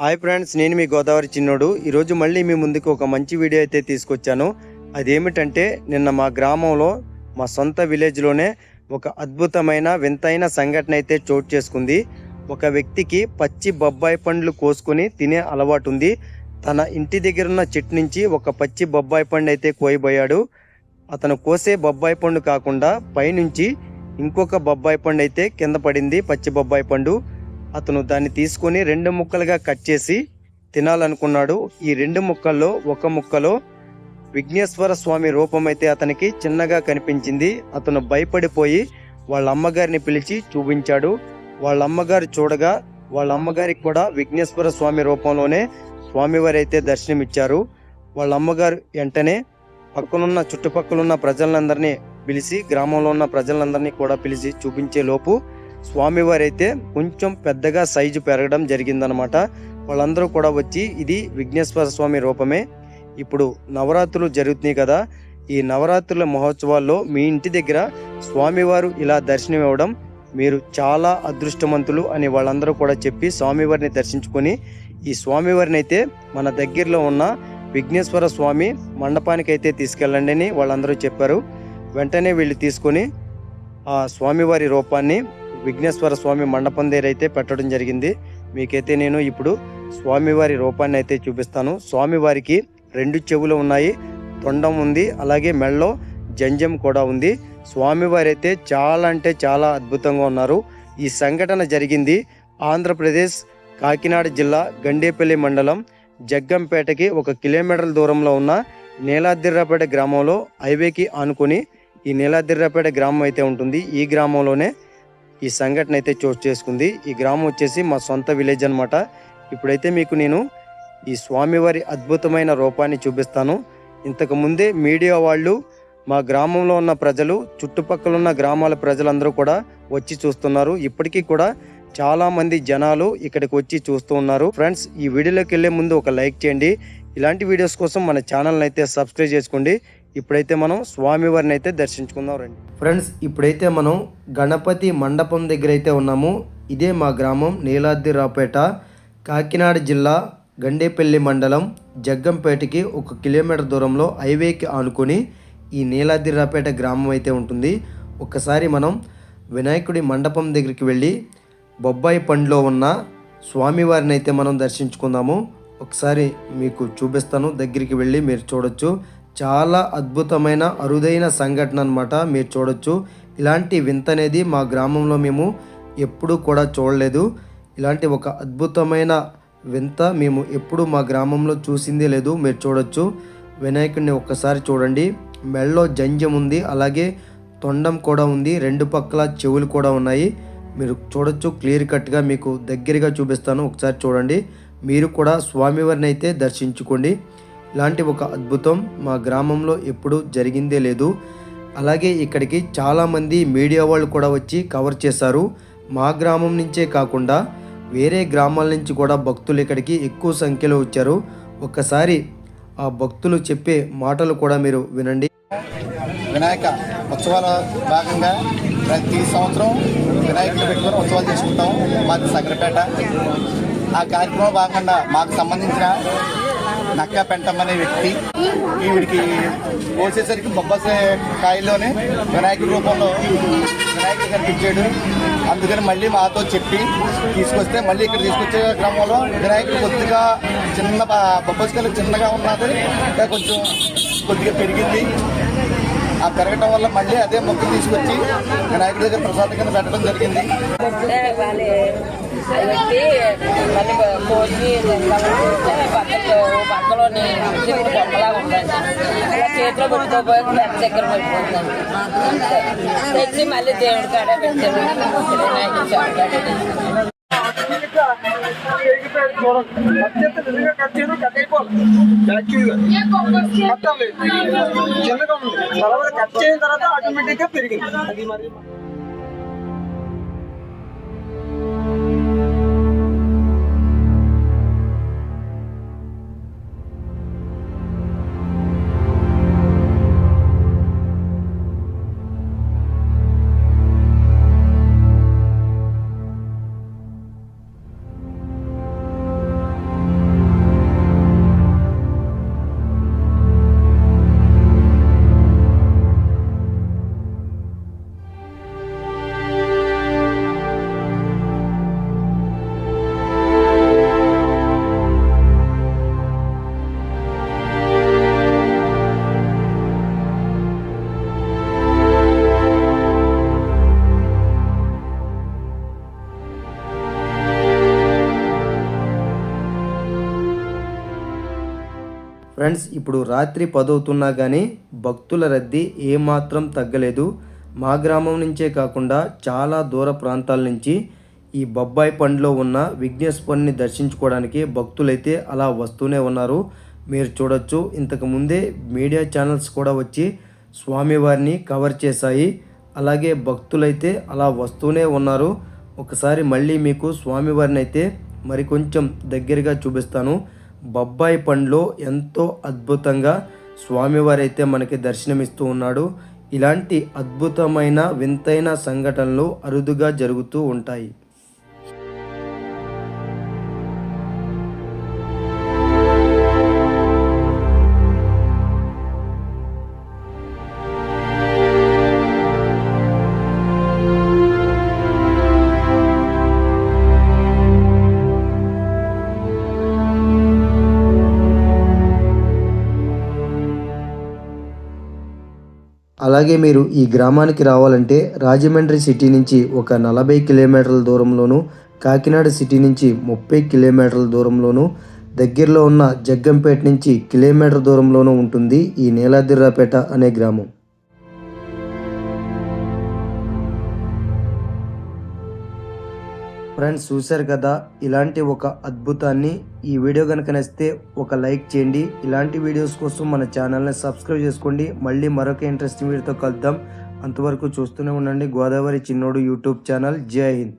Hi friends నేను మీ గోదావరి చిన్నోడు. ఈరోజు మళ్ళీ మీ ముందుకు ఒక మంచి వీడియో అయితే తీసుకొచ్చాను. అదేమిటంటే నిన్న మా గ్రామంలో మా సొంత విలేజ్లోనే ఒక అద్భుతమైన వింతైన సంఘటన అయితే చోటు చేసుకుంది. ఒక వ్యక్తికి పచ్చి బొబ్బాయి పండ్లు కోసుకొని తినే అలవాటు ఉంది తన ఇంటి దగ్గర ఉన్న చెట్టు నుంచి ఒక పచ్చి బొబ్బాయి పండు అయితే కోయబోయాడు. అతను కోసే బొబ్బాయి పండు కాకుండా పైనుంచి ఇంకొక బొబ్బాయి పండు అయితే కింద పడింది పచ్చి బొబ్బాయి పండు. అతను దాన్ని తీసుకొని రెండు ముక్కలుగా కట్ చేసి తినాలనుకున్నాడు. ఈ రెండు ముక్కల్లో ఒక ముక్కలో విఘ్నేశ్వర స్వామి రూపం అయితే అతనికి చిన్నగా కనిపించింది. అతను భయపడిపోయి వాళ్ళ అమ్మగారిని పిలిచి చూపించాడు. వాళ్ళ అమ్మగారు చూడగా వాళ్ళ అమ్మగారికి కూడా విఘ్నేశ్వర స్వామి రూపంలోనే స్వామివారైతే అయితే దర్శనమిచ్చారు. వాళ్ళ అమ్మగారు వెంటనే పక్కనున్న చుట్టుపక్కలున్న ప్రజలందరినీ పిలిచి గ్రామంలో ఉన్న ప్రజలందరినీ కూడా పిలిచి చూపించే లోపు స్వామివారైతే అయితే కొంచెం పెద్దగా సైజు పెరగడం జరిగిందనమాట. వాళ్ళందరూ కూడా వచ్చి ఇది విఘ్నేశ్వర స్వామి రూపమే. ఇప్పుడు నవరాత్రులు జరుగుతున్నాయి కదా ఈ నవరాత్రుల మహోత్సవాల్లో మీ ఇంటి దగ్గర స్వామివారు ఇలా దర్శనం ఇవ్వడం మీరు చాలా అదృష్టవంతులు అని వాళ్ళందరూ కూడా చెప్పి స్వామివారిని దర్శించుకొని ఈ స్వామివారిని అయితే మన దగ్గరలో ఉన్న విఘ్నేశ్వర స్వామి మండపానికి అయితే తీసుకెళ్ళండి అని వాళ్ళందరూ చెప్పారు. వెంటనే వీళ్ళు తీసుకొని ఆ స్వామివారి రూపాన్ని విఘ్నేశ్వర స్వామి మండపం దగ్గర అయితే పెట్టడం జరిగింది. మీకైతే నేను ఇప్పుడు స్వామివారి రూపాన్ని అయితే చూపిస్తాను. స్వామివారికి రెండు చెవులు ఉన్నాయి తొండం ఉంది అలాగే మెళ్ళలో జంజం కూడా ఉంది. స్వామివారు అయితే చాలా అంటే చాలా అద్భుతంగా ఉన్నారు. ఈ సంఘటన జరిగింది ఆంధ్రప్రదేశ్ కాకినాడ జిల్లా గండేపల్లి మండలం జగ్గంపేటకి ఒక కిలోమీటర్ల దూరంలో ఉన్న నీలాదిర్రాపేట గ్రామంలో హైవేకి ఆనుకొని ఈ నీలాదిర్రాపేట గ్రామం అయితే ఉంటుంది. ఈ గ్రామంలోనే ఈ సంఘటన అయితే చోటు చేసుకుంది. ఈ గ్రామం వచ్చేసి మా సొంత విలేజ్ అన్నమాట. ఇప్పుడైతే మీకు నేను ఈ స్వామివారి అద్భుతమైన రూపాన్ని చూపిస్తాను. ఇంతకుముందే మీడియా వాళ్ళు మా గ్రామంలో ఉన్న ప్రజలు చుట్టుపక్కల ఉన్న గ్రామాల ప్రజలందరూ కూడా వచ్చి చూస్తున్నారు. ఇప్పటికీ కూడా చాలామంది జనాలు ఇక్కడికి వచ్చి చూస్తూ ఉన్నారు. ఫ్రెండ్స్ ఈ వీడియోలోకి వెళ్ళే ముందు ఒక లైక్ చేయండి. ఇలాంటి వీడియోస్ కోసం మన ఛానల్ని అయితే సబ్స్క్రైబ్ చేసుకోండి. ఇప్పుడైతే మనం స్వామివారిని అయితే దర్శించుకుందాం రండి. ఫ్రెండ్స్ ఇప్పుడైతే మనం గణపతి మండపం దగ్గర అయితే ఉన్నాము. ఇదే మా గ్రామం నీలాద్రిరావుపేట కాకినాడ జిల్లా గండేపల్లి మండలం జగ్గంపేటకి ఒక కిలోమీటర్ దూరంలో హైవేకి ఆనుకొని ఈ నీలాద్రిరావుపేట గ్రామం అయితే ఉంటుంది. ఒకసారి మనం వినాయకుడి మండపం దగ్గరికి వెళ్ళి బొబ్బాయి పండులో ఉన్న స్వామివారిని అయితే మనం దర్శించుకుందాము. ఒకసారి మీకు చూపిస్తాను. దగ్గరికి వెళ్ళి మీరు చూడొచ్చు. చాలా అద్భుతమైన అరుదైన సంఘటన అనమాట మీరు చూడొచ్చు. ఇలాంటి వింత అనేది మా గ్రామంలో మేము ఎప్పుడూ కూడా చూడలేదు. ఇలాంటి ఒక అద్భుతమైన వింత మేము ఎప్పుడు మా గ్రామంలో చూసిందే లేదు. మీరు చూడొచ్చు. వినాయకుడిని ఒక్కసారి చూడండి. మెళ్ళలో జంజం ఉంది. అలాగే తొండం కూడా ఉంది. రెండు పక్కల చెవులు కూడా ఉన్నాయి. మీరు చూడొచ్చు. క్లియర్ కట్గా మీకు దగ్గరగా చూపిస్తాను. ఒకసారి చూడండి. మీరు కూడా స్వామివారిని అయితే దర్శించుకోండి. లాంటి ఒక అద్భుతం మా గ్రామంలో ఎప్పుడూ జరిగిందే లేదు. అలాగే ఇక్కడికి చాలామంది మీడియా వాళ్ళు కూడా వచ్చి కవర్ చేశారు. మా గ్రామం నుంచే కాకుండా వేరే గ్రామాల నుంచి కూడా భక్తులు ఇక్కడికి ఎక్కువ సంఖ్యలో వచ్చారు. ఒక్కసారి ఆ భక్తులు చెప్పే మాటలు కూడా మీరు వినండి. వినాయక ఉత్సవాల భాగంగా ప్రతి సంవత్సరం వినాయకుడిని పెట్టుకుని ఉత్సవాలు చేసుకుంటాం. మాది సగరపేట. ఆ కార్యక్రమం భాగంగా మాకు సంబంధించిన నక్క పెంటమ్మ అనే వ్యక్తి. ఈవిడికి కోసేసరికి బొబ్బసే కాయల్లోనే వినాయకుడి రూపంలో వినాయకుడు కనిపించాడు. అందుకని మళ్ళీ మాతో చెప్పి తీసుకొస్తే మళ్ళీ ఇక్కడ తీసుకొచ్చే క్రమంలో వినాయకుడు కొద్దిగా చిన్న బొబ్బసకాయలు చిన్నగా ఉన్నది. ఇంకా కొంచెం కొద్దిగా పెరిగింది. ఆ పెరగటం వల్ల మళ్ళీ అదే మొక్క తీసుకొచ్చి వినాయకుడి దగ్గర ప్రసాదం కింద పెట్టడం జరిగింది. పెట్టి మళ్ళీ కోసి పక్కలో పక్కలోని చిన్న బొమ్మలా ఉందండి. అలా చేతిలో పెట్టుకోబోయి పెద్ద దగ్గర పెట్టుకుందండి తెచ్చి మళ్ళీ దేవుడి కాడ పెట్టారు. వినాయకుడి స్వామి కాడ. చిన్నగా ఉంది. తర్వాత కట్ చేసిన తర్వాత ఆటోమేటిక్గా పెరిగింది. అది మరి ఫ్రెండ్స్ ఇప్పుడు రాత్రి పదవుతున్నా కానీ భక్తుల రద్దీ ఏమాత్రం తగ్గలేదు. మా గ్రామం నుంచే కాకుండా చాలా దూర ప్రాంతాల నుంచి ఈ బొబ్బాయి పండులో ఉన్న విఘ్నేశ్వరుని దర్శించుకోవడానికి భక్తులైతే అలా వస్తూనే ఉన్నారు. మీరు చూడొచ్చు ఇంతకు ముందే మీడియా ఛానల్స్ కూడా వచ్చి స్వామివారిని కవర్ చేశాయి. అలాగే భక్తులైతే అలా వస్తూనే ఉన్నారు. ఒకసారి మళ్ళీ మీకు స్వామివారిని అయితే మరి కొంచెం దగ్గరగా చూపిస్తాను. బొబ్బాయి పండ్లో ఎంతో అద్భుతంగా స్వామివారైతే మనకి దర్శనమిస్తూ ఉన్నాడు. ఇలాంటి అద్భుతమైన వింతైన సంఘటనలు అరుదుగా జరుగుతూ ఉంటాయి. అలాగే మీరు ఈ గ్రామానికి రావాలంటే రాజమండ్రి సిటీ నుంచి ఒక నలభై కిలోమీటర్ల దూరంలోను కాకినాడ సిటీ నుంచి ముప్పై కిలోమీటర్ల దూరంలోను దగ్గరలో ఉన్న జగ్గంపేట నుంచి కిలోమీటర్ దూరంలోనూ ఉంటుంది ఈ నీలాద్రిరాపేట అనే గ్రామం. ఫ్రెండ్స్ చూశారు కదా? ఇలాంటి ఒక అద్భుతాన్ని ఈ వీడియో కనుక నచ్చితే ఒక లైక్ చేయండి. ఇలాంటి వీడియోస్ కోసం మన ఛానల్ని సబ్స్క్రైబ్ చేసుకోండి. మళ్ళీ మరొక ఇంట్రెస్టింగ్ వీడియోతో కలుద్దాం. అంతవరకు చూస్తూనే ఉండండి. గోదావరి చిన్నోడు యూట్యూబ్ ఛానల్. జై హింద్.